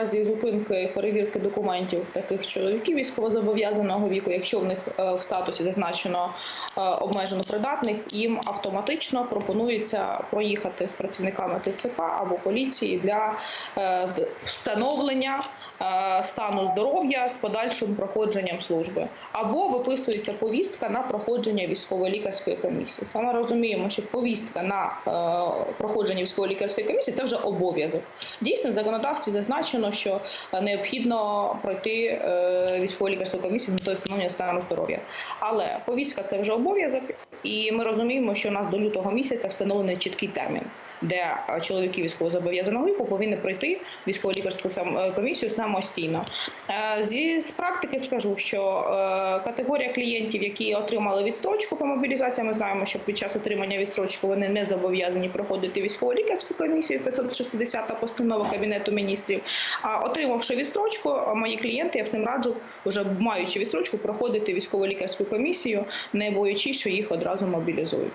разі зупинки перевірки документів таких чоловіків військовозобов'язаного віку, якщо в них е, в статусі зазначено е, обмежено придатних, їм автоматично пропонується проїхати з працівниками ТЦК або поліції для е, встановлення стану здоров'я з подальшим проходженням служби, або виписується повістка на проходження військово-лікарської комісії. Саме розуміємо, що повістка на проходження військово-лікарської комісії це вже обов'язок. Дійсно, в законодавстві зазначено, що е, необхідно пройти військову військово-лікарську комісію з метою встановлення стану здоров'я. Але повістка це вже обов'язок, і ми розуміємо, що у нас до лютого місяця встановлений чіткий термін. Де чоловіки військовозобов'язаного віку повинні пройти військово-лікарську е, комісію самостійно. Е, Зі з практики скажу, що е, категорія клієнтів, які отримали відстрочку по мобілізації, ми знаємо, що під час отримання відстрочки вони не зобов'язані проходити військово-лікарську комісію 560 постанова Кабінету міністрів. А отримавши відстрочку, мої клієнти, я всім раджу, вже маючи відстрочку, проходити військово-лікарську комісію, не боючись, що їх одразу мобілізують.